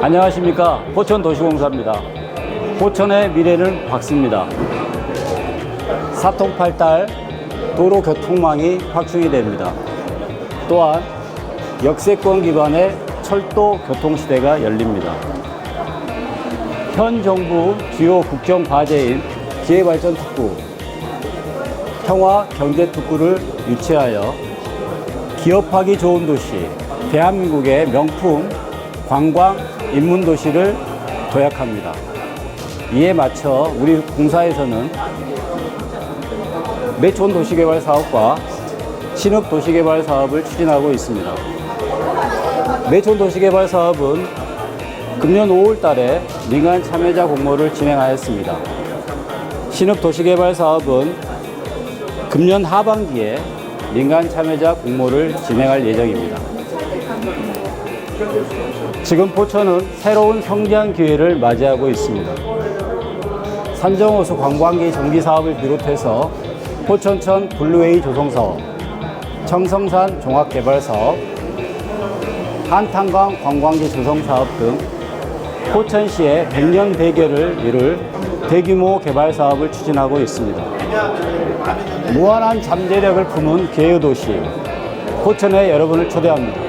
안녕하십니까. 포천도시공사입니다. 포천의 미래는 밝습니다. 사통팔달 도로교통망이 확충이 됩니다. 또한 역세권 기반의 철도 교통시대가 열립니다. 현 정부 주요 국정 과제인 기회발전 특구 평화 경제 특구를 유치하여 기업하기 좋은 도시, 대한민국의 명품 관광 인문 도시를 도약합니다. 이에 맞춰 우리 공사에서는 매촌 도시개발 사업과 신읍 도시개발 사업을 추진하고 있습니다. 매촌 도시개발 사업은 금년 5월 달에 민간 참여자 공모를 진행하였습니다. 신읍 도시개발 사업은 금년 하반기에 민간 참여자 공모를 진행할 예정입니다. 지금 포천은 새로운 성장 기회를 맞이하고 있습니다. 산정호수 관광기 정비 사업을 비롯해서 포천천 블루웨이 조성 사업, 청성산 종합개발 사업, 한탄강 관광지 조성 사업 등 포천시의 100년 대결을 이룰 대규모 개발 사업을 추진하고 있습니다. 무한한 잠재력을 품은 기회도시 포천에 여러분을 초대합니다.